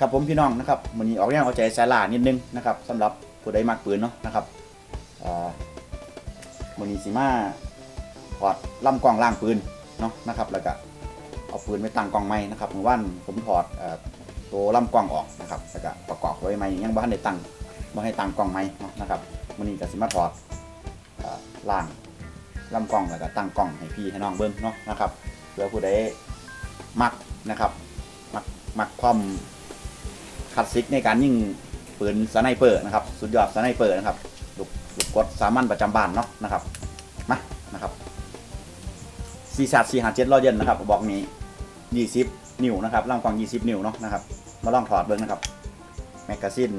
ครับผมพี่น้องนะครับวันนี้ออกแรงเอาใจสายลานิดนึงนะครับสำหรับผู้ใดมักปืนเนาะนะครับวันนี้สิมาถอดลำกล้องล่างปืนเนาะนะครับแล้วก็เอาปืนไปตั้งกล้องไม้นะครับเมื่อวานผมถอดตัวลำกล้องออกนะครับแล้วก็ประกอบไว้ใหม่ยังบ่ทันได้ตั้งบ่ให้ตั้งกล้องไม้เนาะนะครับวันนี้ก็สิมาถอดล่างลำกล้องแล้วก็ตั้งกล้องให้พี่ให้น้องเบิ่งเนาะนะครับเพื่อผู้ใดมักนะครับมักมักความ คลาสสิกในการยิงปืนสไนเปอร์นะครับ สุดยอดสไนเปอร์นะครับลูกลูกกดสามัญประจำบ้านเนาะนะครับมานะครับซีซัดซีหาเจ็ดร้อยเย็นนะครับบอกนี้ยี่สิบนิ้วนะครับลำกว้างยี่สิบนิ้วเนาะนะครับมาลองถอดเบิ้งนะครับแมกกาซีน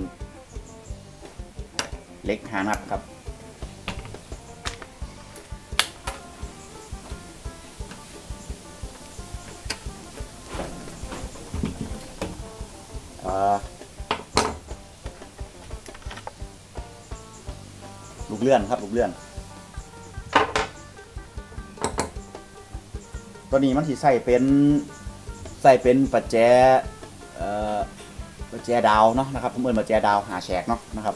เล็กหานัดครับ ลูกเลื่อนครับลูกเลื่อน ตัวนี้มันที่ใส่เป็นใส่เป็นปัจแจเอ่อปัจแจดาวเนาะนะครับผมเอิ้นปัจแจดาวหาแฉกเนาะนะครับ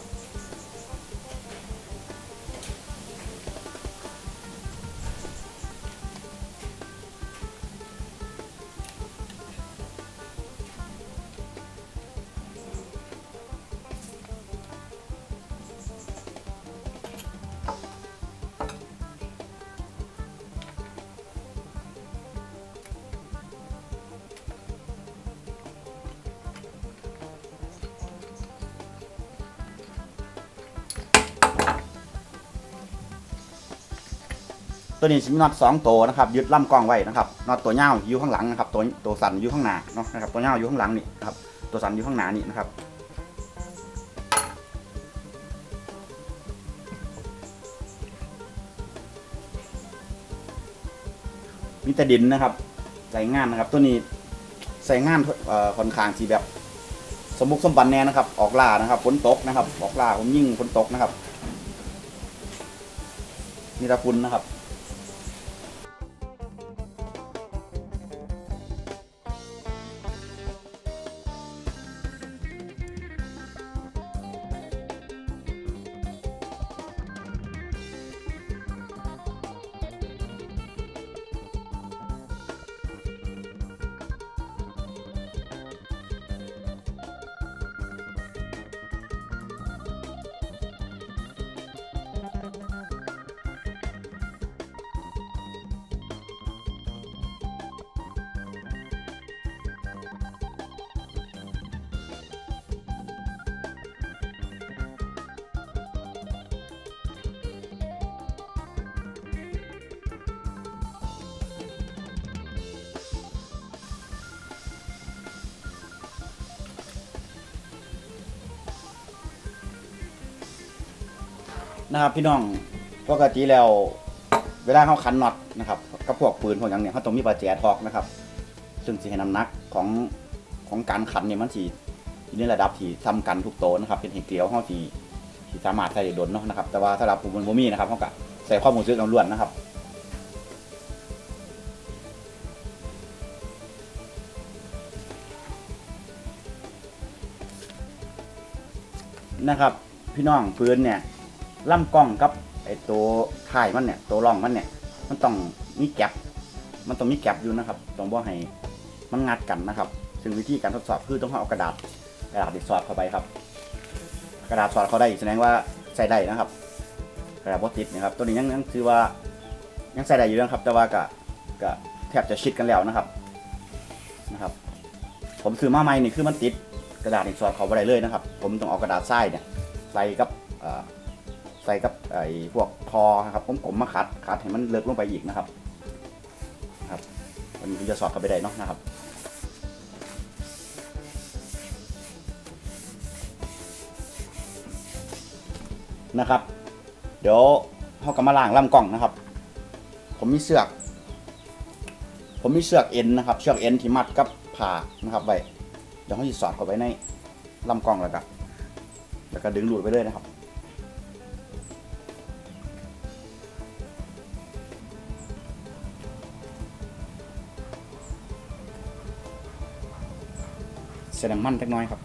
ตัวนี้น็อตสองตัวนะครับยึดล่ำกล้องไว้นะครับน็อตตัวเงาอยู่ข้างหลังนะครับตัวตัวสันอยู่ข้างหน้าเนาะนะครับตัวเงาอยู่ข้างหลังนี่นะครับตัวสันอยู่ข้างหน้านี่นะครับมีแต่ดินนะครับใส่งานนะครับ ตัวนี้ใส่งานค่อนข้างที่แบบ สมบุกสมบันแน่นะครับ ออกล่านะครับฝนตกนะครับ ออกล่าผมยิ่งฝนตกนะครับมีตะคุณนะครับ นะครับ พี่น้องปกติแล้วเวลาเขาคันน็อตนะครับกับพวกปืนพวกอย่างเนี้ยเขาต้องมีประแจทอกนะครับ ซึ่งสิให้น้ำหนักของของการขันเนี่ยมันสีอยู่ในระดับที่ซ้ำกันทุกโตวนะครับ เป็นเหตุเกลียวเขาที่ที่สามารถใส่ได้โดนเนาะนะครับ แต่ว่าสำหรับผมมันบ่มีนะครับเขาก็ใส่ข้อมูลซื้อล้วนนะครับนะครับ พี่น้องปืนเนี่ย ล่ำกล้องกับไอ้ตัวถ่ายมันเนี่ยตัวร่องมันเนี่ย มันต้องมีแก็บมันต้องมีแก็บอยู่นะครับต้องบ่ให้มันงัดกันนะครับ ซึ่งวิธีการทดสอบคือต้องเอากระดาษกระดาษติดสอดเข้าไปครับ กระดาษสอดเข้าได้แสดงว่าใส่ได้นะครับ กระดาษบติดนะครับ ตัวนี้ยังยังคือว่ายังใส่ได้อยู่นะครับ แต่ว่าก็ก็แทบจะชิดกันแล้วนะครับนะครับ ผมซื้อมาใหม่นี่คือมันติดกระดาษติดสอดเข้าไปได้เลยนะครับ ผมต้องเอากระดาษทรายเนี่ยใส่กับอ่อ ใส่กับไอ้พวกทอครับผมผมมาคัดคัดให้มันเลิกลงไปอีกนะครับ ครับวันนี้จะสอดเข้าไปได้เนาะนะครับนะครับ เดี๋ยวเขากำมาล่างลำกล่องนะครับ ผมมีเสือก ผมมีเสือกเอ็นนะครับ เชือกเอ็นที่มัดกับผ่านะครับไว้เดี๋ยวเขาจะสอดเข้าไปในลำกล่องแล้วก็แล้วก็ดึงหลุดไปเลยนะครับ ส่น้ำมันจักน้อยครับ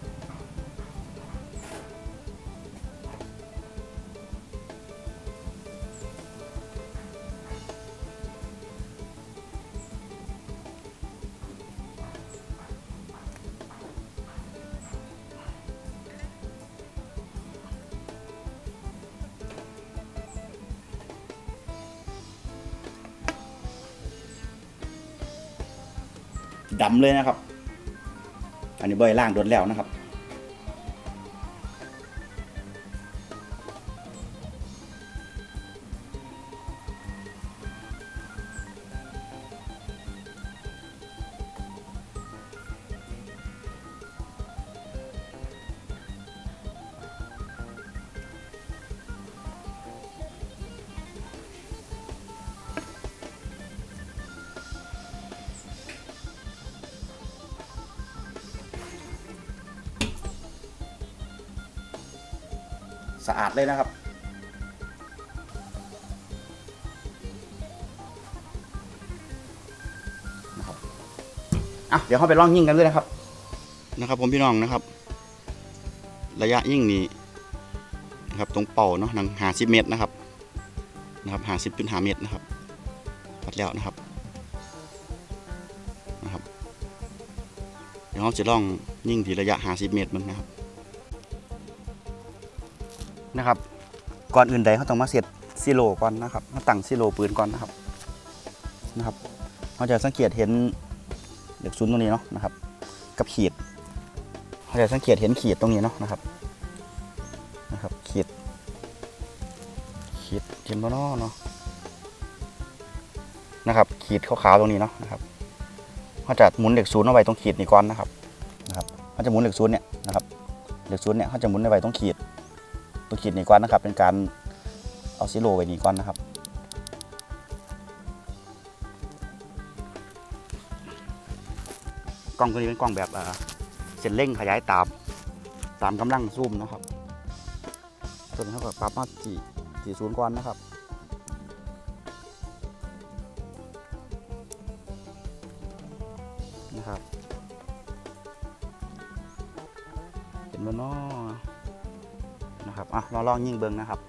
ดำเลยนะครับ อันนี้บ่อยล่างโดนแล้วนะครับ สะอาดเลยนะครับ นะครับอะเดี๋ยวเข้าไปลองยิ่งกันเลยนะครับ นะครับ ผมพี่น้องนะครับ ระยะยิ่งนี้นะครับตรงเป่าเนาะนังหาสิบเมตรนะครับนะครับหาสิบเป็นหาเมตรนะครับวัดแล้วนะครับนะครับ เดี๋ยวเราจะลองยิ่งที่ระยะหาสิบเมตรมันนะครับ นะครับ ก่อนอื่นใดเขาต้องมาเสร็จซิโลก่อนนะครับมาตั้งซิโลปืนก่อนนะครับนะครับเราจะสังเกตเห็นเหล็กซุนตรงนี้เนาะนะครับ กับขีดเราจะสังเกตเห็นขีดตรงนี้เนาะนะครับนะครับ ขีด ขีดเห็นบ่เนาะเนาะนะครับ ขีดขาวๆตรงนี้เนาะนะครับเขาจะหมุนเหล็กศูนย์เอาไว้ตรงขีดนี้ก่อนนะครับนะครับเขาจะหมุนเหล็กศูนย์เนี่ยนะครับเหล็กศูนย์เนี่ยเขาจะหมุนเอาไว้ตรงขีด ตัวขีดนี้ก่อนนะครับ เป็นการเอาซิโลไว้นี้ก่อนนะครับกล้องตัวนี้เป็นกล้องแบบเส้นเร่งขยายตามตามกำลังซูมนะครับ ตัวนี้เขาก็ปรับมาสี่สี่ศูนย์ก่อนนะครับนะครับเห็นบนนอ นะครับอะลองลองยิ่งเบิ้งนะครับ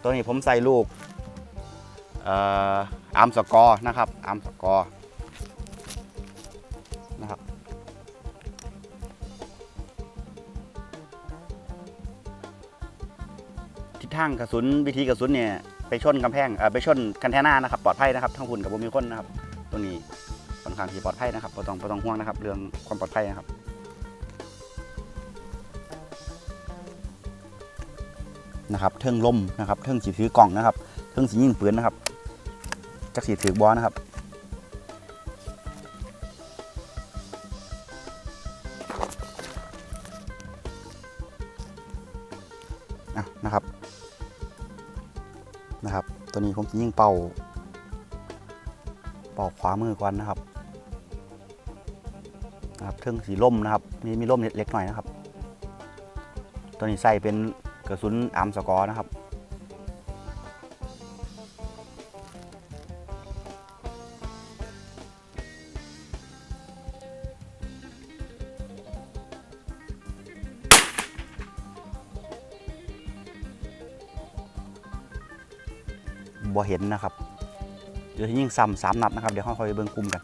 ตัวนี้ผมใส่ลูกเอ่ออาร์มสกอร์นะครับอาร์มสกอร์นะครับทิศทางกระสุนวิธีกระสุนเนี่ยไปชนกำแพงเอ่อไปชนกันแทน่านะครับปลอดภัยนะครับทั้งหุ่นกับบุมีคนนะครับ ตัวนี้ค่อนข้างที่ปลอดภัยนะครับไม่ต้องไม่ต้องห่วงนะครับ เรื่องความปลอดภัยนะครับ นะครับเทิงลมนะครับเทิงสีถือกล่องนะครับเทิงสียิงปืนนะครับจักสีถือบอนะครับอะนะครับนะครับ ตัวนี้ผมจะยิงเป่า เป่าขวามือก่อนนะครับนะครับเทิงสีล่มนะครับมีมีล่มเล็กๆหน่อยนะครับ ตัวนี้ใส่เป็น กระสุนอาร์มสกอร์นะครับ บ่เห็นนะครับ เดี๋ยวยิ่งซ้ำสามนัดนะครับ เดี๋ยวค่อยๆเบิ่งกลุ่มกัน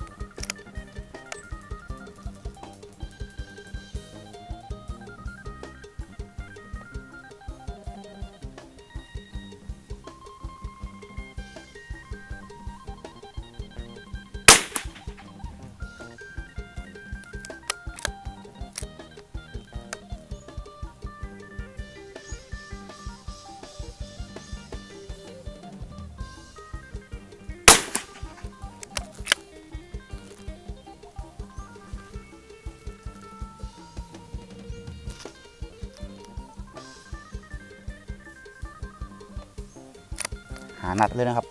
หานัดเลยนะครับ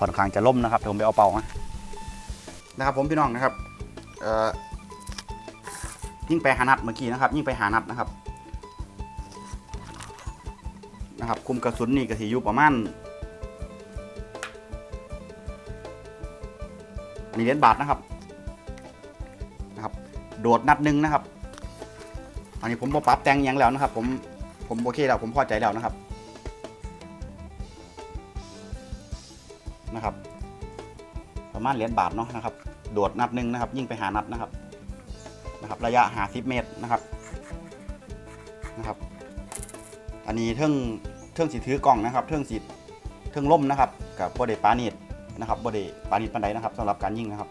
ค่อนข้างจะล่มนะครับเดี๋ยวผมไปเอาเป่ามานะครับผมพี่น้องนะครับเอ่อยิ่งไปหานัดเมื่อกี้นะครับ ยิ่งไปหานัดนะครับนะครับ คุมกระสุนนี่ก็สิอยู่ประมาณอันนี้เหรียญบาทนะครับนะครับ โดดนัดหนึ่งนะครับ อันนี้ผมปรับแต่งยังแล้วนะครับ ผมผมโอเคแล้วผมพอใจแล้วนะครับ นะครับ ประมาณเหรียญบาทเนาะนะครับ โดดนัดหนึ่งนะครับ ยิ่งไปหานัดนะครับนะครับ ระยะหาสิบเมตรนะครับนะครับ อันนี้เทิงเทิงสีถือกล่องนะครับ เทิงสีเทิงล่มนะครับกับโบเดปานิดนะครับโบเดปานิดปันไดนะครับสำหรับการยิงนะครับ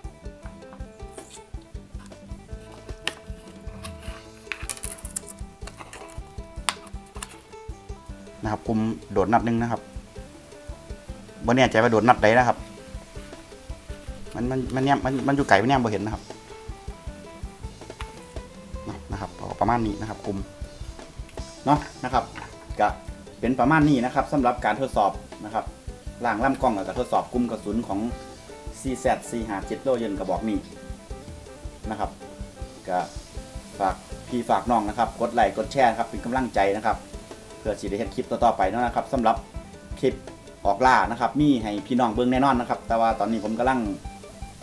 นะครับคุมโดดนัดหนึงนะครับ บ่แน่ใจว่าโดดนัดใดนะครับ มันมันมันเนี่ยมันมันอยู่ไกลมันเนี่ยบ่เห็นนะครับนะครับประมาณนี้นะครับคุมเนาะนะครับก็เป็นประมาณนี้นะครับสำหรับการทดสอบนะครับล่างล่ำกล้องแล้วก็ทดสอบคุมกระสุนของ CZ 4 5 7โลเยนกระบอกนี้นะครับก็ฝากพี่ฝากน้องนะครับ กดไลค์กดแชร์ครับเป็นกำลังใจนะครับเพื่อสิได้เห็นคลิปต่อๆไปเนาะนะครับสำหรับคลิป ออกล่านะครับมีให้พี่น้องเบิ่งแน่นอนนะครับ แต่ว่าตอนนี้ผมกำลัง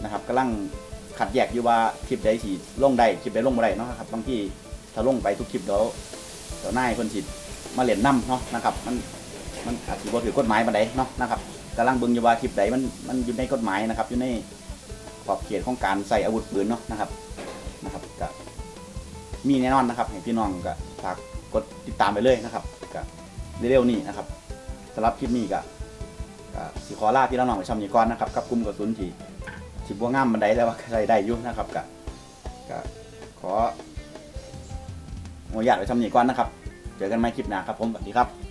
นะครับกำลังขัดแยกอยู่ว่าคลิปใดสิลงได้คลิปใดลงบ่ได้เนาะครับบางทีถ้าลงไปทุกคลิปเดี๋ยวเดี๋ยวนายเพิ่นสิมาเล่นนํเนาะนะครับ มันมันอาจสิบ่ถือกฎหมายปานใดเนาะนะครับกำลังเบิ่งอยู่ว่าคลิปใดมันมันอยู่ในกฎหมายนะครับอยู่ในขอบเขตของการใส่อาวุธปืนเนาะนะครับนะครับก็มีแน่นอนนะครับ ให้พี่น้องก็ฝากกดติดตามไปเลยนะครับก็เร็วๆนี้นะครับสำหรับคลิปนี้ก็ก็ สิขอลาพี่น้องไปชมนี้ก่อนนะครับกับกลุ่มกระสุนที่ที่บัวงามบันไดแล้วว่าใครได้อยู่นะครับก็ก็ขออนุญาตไปชมนี้ก่อนนะครับ เจอกันใหม่คลิปหน้าครับผมสวัสดีครับ